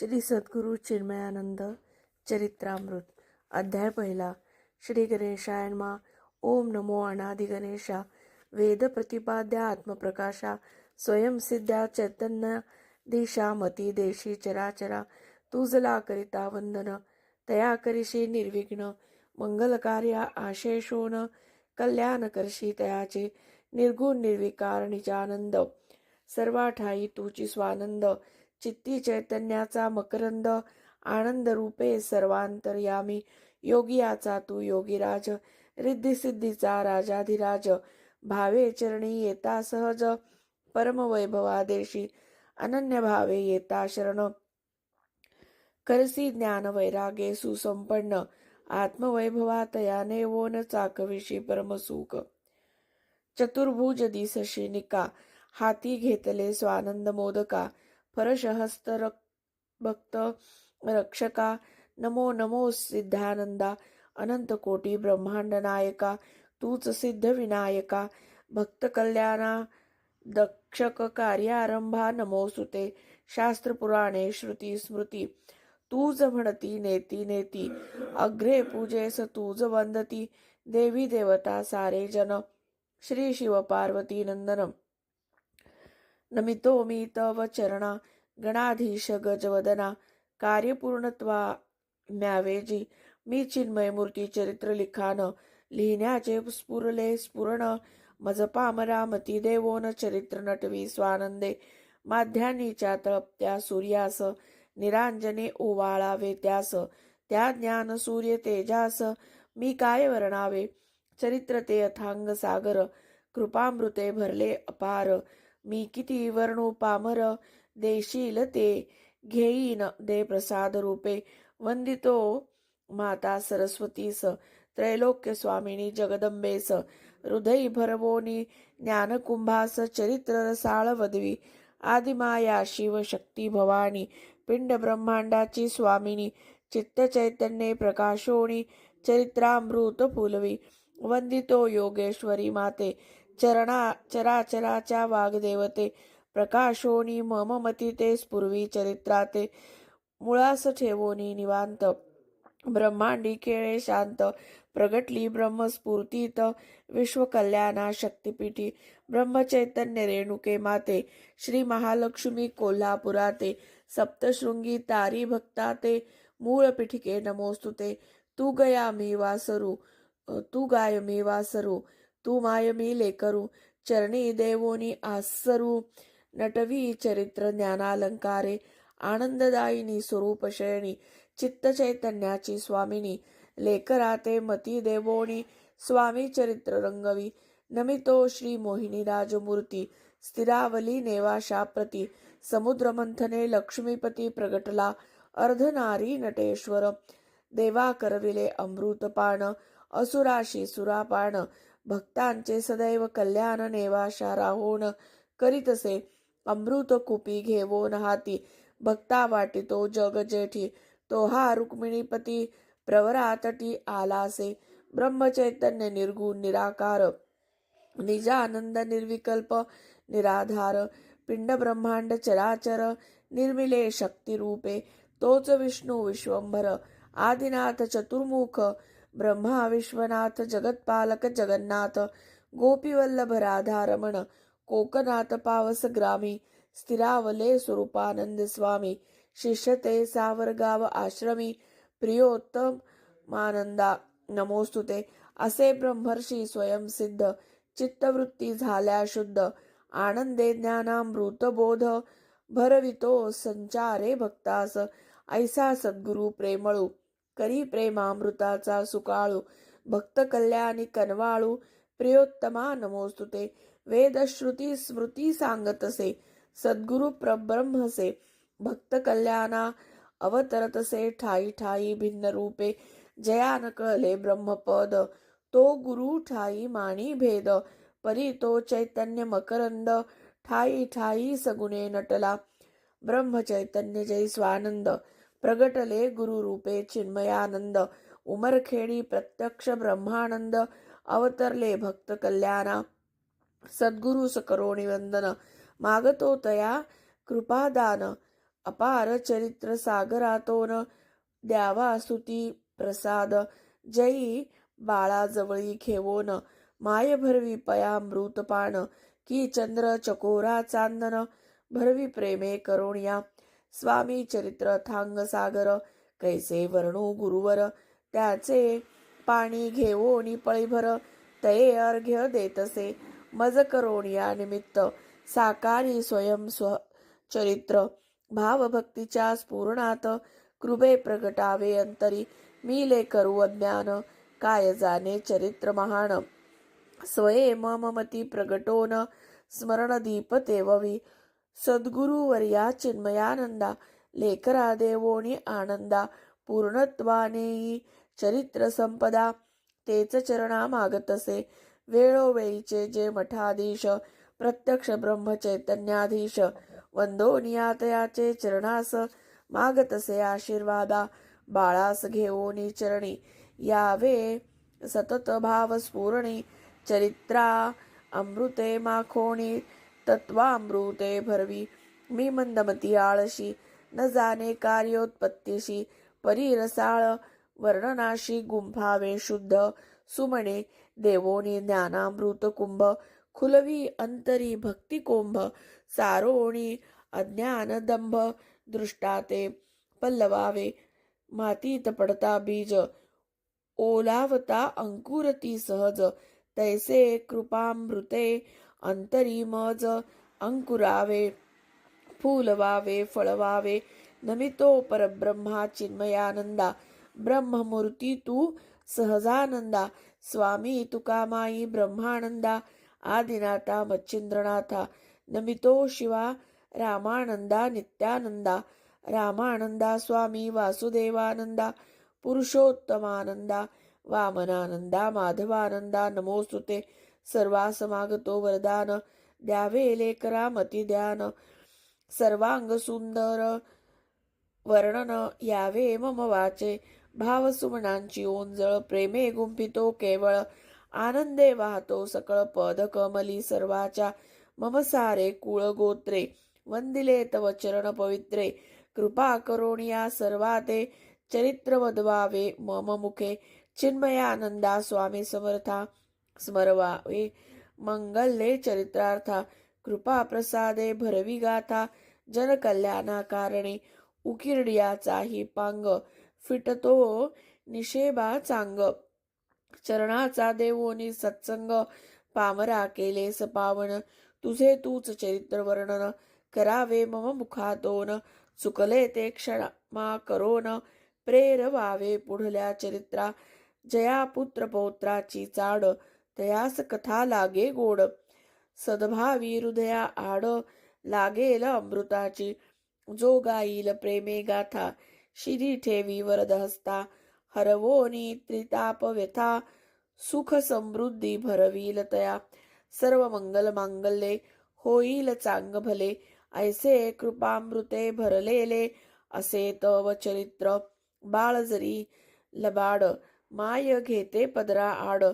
श्री सद्गुरु चिन्मयानंद चरित्रामृत अध्याय पहिला. श्री गणेशायनमा ओम नमो अनादि गणेशा वेद प्रतिपाद्या आत्मप्रकाशा. स्वयंसिद्ध्या चैतन्य दिशा मती देशी चराचरा. तुझला करिता वंदन. तया करिशी निर्विघ्न. मंगलकार्या आशेषोन कल्याण करशी तयाचे निर्गुण निर्विकार निजानंद. सर्वाठाई तुची स्वानंद. चित्ती चैतन्याचा मकरंद आनंद रूपे सर्वांतर्यामी योगियाचा तू योगीराज रिद्धिसिद्धीचा राजाधिराज. भावे चरणी येता सहज परमवैभवादेशी. अनन्य भावे येता शरण. करसी ज्ञान वैरागे सुसंपन्न. आत्मवैभवा तयाने वोन चाकविशी परमसुख. चतुर्भुज दिसशी निका. हाती घेतले स्वानंद मोदका. फरशहस्त भक्त रक्षका। नमो नमो सिद्धानंदा अनंत कोटी ब्रह्मांड नायका। तूच सिद्ध विनायका। भक्त कल्याणा। दक्षक कार्यारंभा। नमो सुते। शास्त्र पुराणे श्रुती स्मृती। तूज म्हणती नेती नेती। अग्रे पूजेस तूज वंदती। देवी देवता सारे जन। श्री शिव पार्वती नंदनम। नमितो मी तव चरणा गणाधीश गजवदना कार्यपूर्णत्वा म्यावेजी मी चिन्मय मूर्ती चरित्र लिखाण लिहिण्याचे स्फुरले स्फुरण मज पामरामती देवोन चरित्र नटवी स्वानंदे माध्यानीच्या तळपत्या सूर्यास निरांजने ओवाळावे त्यास त्या ज्ञान सूर्य तेजास मी काय वर्णावे चरित्र ते अथांग सागर कृपामृते भरले अपार मी किती वर्णू पामर देशील ते घेईन दे प्रसाद रूपे. वंदितो माता सरस्वतीस त्रैलोक्य स्वामिनी जगदंबेस हृदयी भरवोनी ज्ञानकुंभास चरित्र रसाळ वदवी आदिमाया शिव शक्ती भवानी पिंड ब्रह्मांडाची स्वामिनी चित्त चैतन्ये प्रकाशोणी चरित्रामृत फुलवी. वंदितो योगेश्वरी माते चरणा चराचराच्या वाग्देवते प्रकाशोनी मम मती ते चरित्राते मुळास ठेवोनी निवांत. ब्रह्मांडी केळे शांत प्रगटली ब्रह्मस्फूर्तीत विश्वकल्याणा शक्तिपीठी ब्रह्मचैतन्य रेणुके माते श्री महालक्ष्मी कोल्हापुराते सप्तशृंगी तारी भक्ताते मूळ पिठिके नमोस्तुते तू गया मी वासरू तू गाय मी वासरू तू मायमी लेकरू चरणी देवोनी आसरू. नटवी चरित्र ज्ञानालंकारे आनंददायिनी स्वरूप शयनी चित्त चैतन्याची स्वामिनी. लेकराते मती देवोनी स्वामी चरित्र रंगवी. नमितो श्री मोहिनी राजमूर्ती स्थिरावली नेवाशाप्रती समुद्रमंथने लक्ष्मीपती प्रगटला अर्धनारी नटेश्वर. देवा करविले अमृतपान असुराशी सुरापान. भक्तांचे सदैव कल्याण नेवाशा राहोण करीतसे अमृत कुपी घेवोन हाती भक्ता वाटितो जग जेठी. तो हा रुक्मिणीपती प्रवरातटी आलासे. ब्रह्मचैतन्य निर्गुण निराकार. निजानंद निर्विकल्प निराधार. पिंड ब्रह्मांड चराचर निर्मिले शक्तिरूपे. तोच विष्णू विश्वंभर. आदिनाथ चतुर्मुख. ब्रह्मा विश्वनाथ जगत्पालक जगन्नाथ गोपीवल्लभ राधारमण कोकनाथ पावस ग्रामी स्थिरावले स्वरूपानंद स्वामी शिष्यते सावरगाव आश्रमी प्रियोत्तम मानंदा नमोस्तुते. असे ब्रह्मर्षी स्वयंसिद्ध चित्तवृत्ती झाल्या शुद्ध आनंदे ज्ञानामृतबोध भरवितो संचारे भक्तास ऐसा सद्गुरु प्रेमळू. करी प्रेमामृताचा सुकाळू भक्त कल्याणी कनवाळू प्रियोत्तमा नमोस्तुते. वेदश्रुती स्मृती सांगतसे सद्गुरु प्रब्रह्मसे. भक्त कल्याणा अवतरतसे ठाई ठाई भिन्न रूपे. जयान कळले ब्रह्मपद तो गुरु ठाई माणी भेद. परी तो चैतन्य मकरंद ठाई ठाई सगुणे नटला. ब्रह्मचैतन्य जय स्वानंद. प्रगटले गुरुरूपे चिन्मयानंद. उमरखेडी प्रत्यक्ष ब्रह्मानंद. अवतरले भक्त कल्याणा. सद्गुरु सकरोणी वंदन मागतो तया कृपादान. अपार चरित्र सागरातोन. द्यावा स्तुती प्रसाद. जयी बाळाजवळी घेवोन माय भरवी पया मृतपान की चंद्र चकोरा चांदन. भरवी प्रेमे करोणिया. स्वामी चरित्र थांग सागर कैसे वर्णू गुरुवर त्याचे पाणी घेवोनी पळीभर तये अर्घ्य देतसे मज करोणिया निमित्त साकारी स्वयं स्व चरित्र भावभक्तीच्या स्फुरणात कृबे प्रगटावे अंतरी मी ले करू अज्ञान काय जाणे चरित्र महान. स्वये मम मती प्रगटोन स्मरण दीप तेववी सद्गुरुवर्या चिन्मयानंदा लेकरादेवोणि आनंदा पूर्णत्वानेही चरित्र संपदा तेच चरणा मागतसे वेळोवेळीचे जे मठाधीश प्रत्यक्ष ब्रह्मचैतन्याधीश वंदोनियातयाचे चरणास मागतसे आशीर्वादा बाळास घेऊनी चरणी यावे सतत भाव स्फुरणी चरित्रा अमृते माखोणी तत्वामृते भरवी। मी मंदमती आळशी न जाणे कार्योत्पत्तीशी परिरसाळ वर्णनाशी गुंफावे शुद्ध। सुमणे देवोनी ज्ञानामृत कुंभ खुलवी अंतरी भक्तिकुंभ सारोणी अज्ञान दंभ दृष्टाते पल्लवावे मातीत पडता बीज ओलावता अंकुरती सहज तैसे कृपामृते अंतरी मज अंकुरावे फुलवावे फळवावे नमितो परब्रह्मा चिन्मयानंदा ब्रह्ममूर्ती तू सहजानंदा स्वामी तुकामाई ब्रह्मानंदा आदिनाथा मच्छिंद्रनाथा नमितो शिवा रामानंदा नित्यानंदा रामानंदा स्वामी वासुदेवानंदा पुरुषोत्तमानंदा वामनानंदा माधवानंदा नमोस्तुते सर्वासमागतो वरदान. द्यावे लेकरा मती ध्यान सर्वांग सुंदर वर्णन. यावे मम वाचे. भावसुमनांची ओंजळ. प्रेमे गुंफितो केवळ. आनंदे वाहतो सकळ पद कमली सर्वाच्या. मम सारे कुळ गोत्रे. वंदिले तव चरण पवित्रे. कृपा करोणिया सर्वाते. चरित्र वदवावे मम मुखे. चिन्मयानंदा स्वामी समर्था. स्मरवावे मंगल्ये चरित्रार्था कृपा प्रसादे भरवी गाथा जनकल्याणा कारणे उकिरड्याचाही पांग फिटतो निषेबा चांग चरणाचा देवोनी सत्संग पामरा केले सपावन तुझे तूच चरित्र वर्णन करावे मम मुखातोन चुकले ते क्षमा करोन प्रेरवावे पुढल्या चरित्रा जया पुत्र पौत्राची चाड तयास कथा लागे गोड. सद्भावी हृदया आड लागेल अमृताची. जो गाईल प्रेमे गाथा शिरी ठेवी वरद हस्ता. हरवोनी त्रिताप व्यथा सुख समृद्धी भरवील तया. सर्व मंगल मांगल्ये होईल चांग भले. ऐसे कृपामृते भरलेले असे तव चरित्र. बाळ जरी लबाड माय घेते पदरा आड.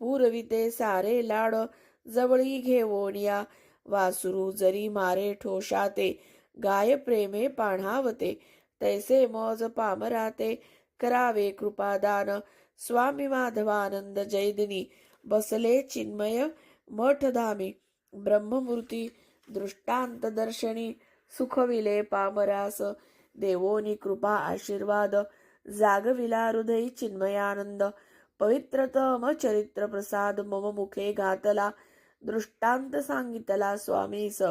पुरविते सारे लाड जवळी घेवोनिया वासुरू जरी मारे ठोशाते गाय प्रेमे पाणावते तैसे मज पामराते करावे कृपादान स्वामी माधवानंद जैदिनी बसले चिन्मय मठधामी ब्रह्ममूर्ती दृष्टांत दर्शनी सुखविले पामरास देवोनी कृपा आशीर्वाद जागविला हृदयी चिन्मयानंद पवित्रतम चरित्र प्रसाद मम मुखे घातला दृष्टांत सांगितला स्वामीस.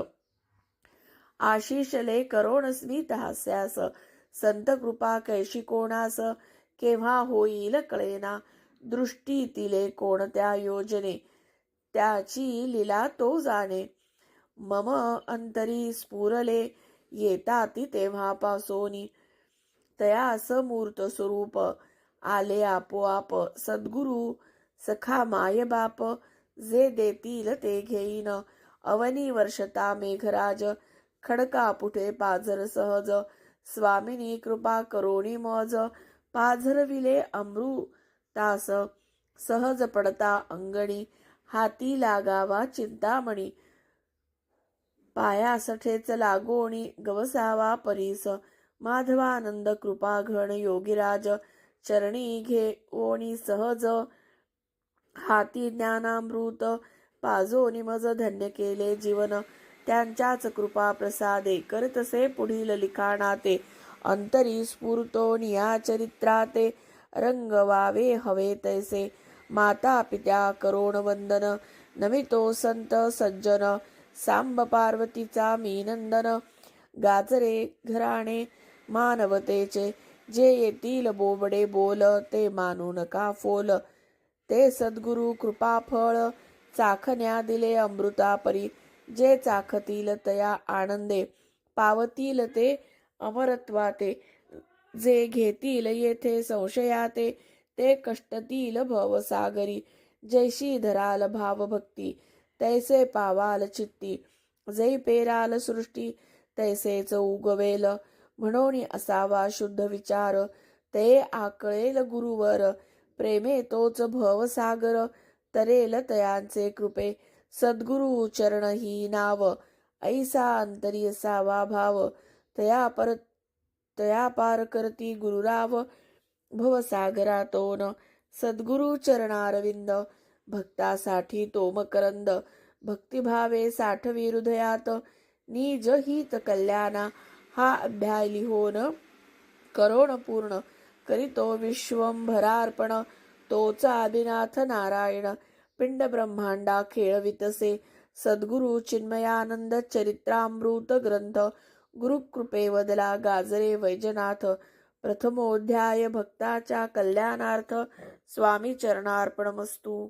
आशिषले करोण स्मित हास्यास संत कृपा कैशी कोणास केव्हा होईल कळेना दृष्टी तिले कोणत्या योजने त्याची लीला तो जाणे. मम अंतरी स्फुरले येता ती तेव्हापासोनी तयास मूर्त स्वरूप आले आपोआप सद्गुरु सखा माय बाप जे देतील ते घेईन. अवनी वर्षता मेघराज खडका पुठे पाझर सहज. स्वामिनी कृपा करोणी मज पाझरविले अमृतास सहज पडता अंगणी हाती लागावा चिंतामणी. पाया सठेच लागोणी गवसावा परीस. माधवानंद कृपा घण योगीराज चरणी घे ओणी सहज. हाती ज्ञानामृत पाजो निमज धन्य केले जीवन. त्यांच्याच कृपा प्रसादे करतसे पुढील लिखाणाते. अंतरी स्फूर्तो निया चरित्राते रंगवावे हवे तैसे. माता पित्या करोण वंदन नमितो संत सज्जन. सांब पार्वतीचा मी नंदन गाजरे घराणे मानवतेचे. जे येतील बोबडे बोल ते मानू नका फोल. ते सद्गुरु कृपाफळ चाखण्या दिले अमृता परी जे चाखतील तया आनंदे पावतील ते अमरत्वाते. जे घेतील येथे संशयाते ते कष्टतील भवसागरी. जैशी धराल भावभक्ती तैसे पावाल चित्ती. जै पेराल सृष्टी तैसेच उगवेल. म्हणून असावा शुद्ध विचार. ते आकळेल गुरुवर. प्रेमे तोच भवसागर तरेल तयांचे कृपे. सद्गुरु चरण ही नाव. ऐसा अंतरी असावा भाव. तया पर तया पार करती गुरुराव. भवसागरातोन सद्गुरु चरणारविंद. भक्तासाठी तोमकरंद भक्तिभावे साठवी हृदयात. निज हित कल्याणा. हा अध्याय लिहोन करोण पूर्ण करीतो विश्वंभरार्पण. तोचा आदिनाथ नारायण. पिंड ब्रह्मांडा खेळवितसे सद्गुरु चिन्मयानंद चरित्रामृत ग्रंथ. गुरुकृपे वदला गाजरे वैजनाथ. प्रथमोध्याय भक्ताच्या कल्याणार्थ. स्वामी चरणार्पणमस्तू.